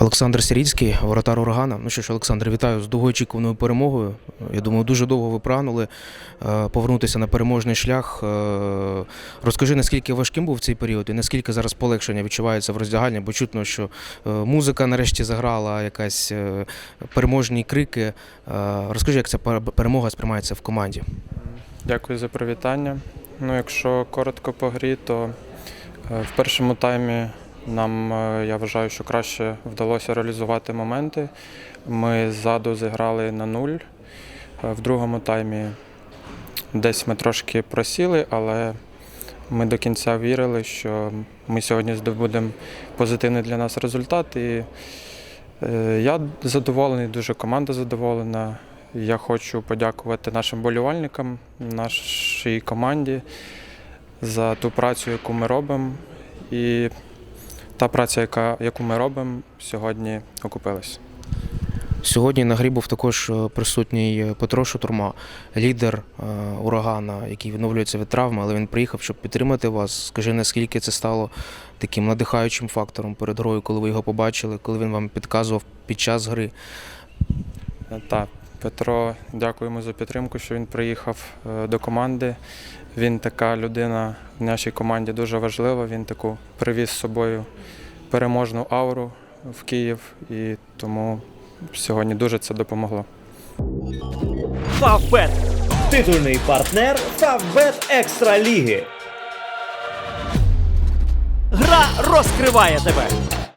Олександр Сіріцький, воротар Урагана. Ну що ж, Олександр, вітаю з довгоочікуваною перемогою. Я думаю, дуже довго ви прагнули е, повернутися на переможний шлях. Е, Розкажи, наскільки важким був цей період і наскільки зараз полегшення відчувається в роздягальні, бо чутно, що е, музика нарешті заграла, якась переможні крики. Розкажи, як ця пер- перемога сприймається в команді. Дякую за привітання. Ну, якщо коротко по грі, то в першому таймі нам, е, я вважаю, що краще вдалося реалізувати моменти. Ми ззаду зіграли на нуль. Е, В другому таймі десь ми трошки просіли, але ми до кінця вірили, що ми сьогодні здобудемо позитивний для нас результат. І е, я задоволений, дуже команда задоволена. Я хочу подякувати нашим болівальникам, нашій команді за ту працю, яку ми робимо. І та праця, яка, яку ми робимо, сьогодні окупилась. Сьогодні на грі був також е, присутній е, Петро Шутурма, лідер е, урагана, який відновлюється від травми, але він приїхав, щоб підтримати вас. Скажи, наскільки це стало таким надихаючим фактором перед грою, коли ви його побачили, коли він вам підказував під час гри. Так, Петро, дякуємо за підтримку, що він приїхав е, до команди. Він така людина в нашій команді дуже важлива. Він таку привіз з собою переможну ауру в Київ, і тому сьогодні дуже це допомогло. Фавбет. Титульний партнер Фавбет Екстра Ліги. Гра розкриває тебе.